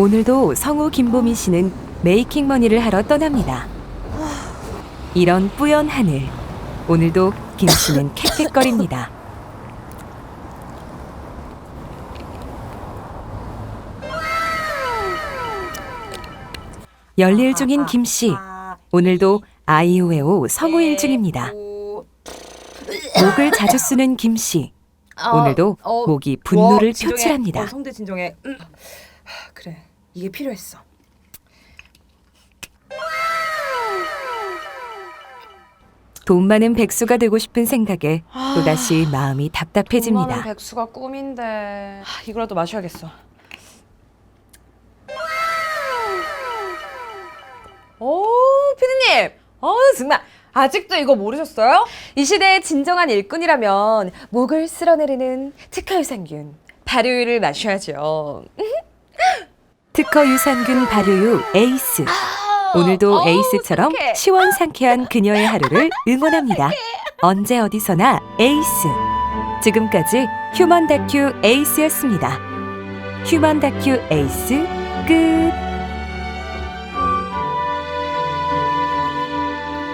오늘도 성우 김보미 씨는 메이킹 머니를 하러 떠납니다. 이런 뿌연 하늘. 오늘도 김 씨는 캑캑거립니다. 열일 중인 김 씨. 오늘도 아이오에오 성우일 중입니다. 목을 자주 쓰는 김 씨. 오늘도 목이 분노를 어, 진정해. 표출합니다. 어, 성대 진정해. 음. 하, 그래, 이게 필요했어. 돈 많은 백수가 되고 싶은 생각에 또다시 마음이 돈 많은 답답해집니다. 백수가 꿈인데 하, 이거라도 마셔야겠어. 오, 피디님. 어, 정말 아직도 이거 모르셨어요? 이 시대의 진정한 일꾼이라면 목을 쓸어내리는 특허 유산균 발효유를 마셔야죠. 특허 유산균 발효유 에이스. 오늘도 에이스처럼 상쾌해. 시원 상쾌한 그녀의 하루를 응원합니다. 언제 어디서나 에이스. 지금까지 휴먼 다큐 에이스였습니다. 휴먼 다큐 에이스 끝.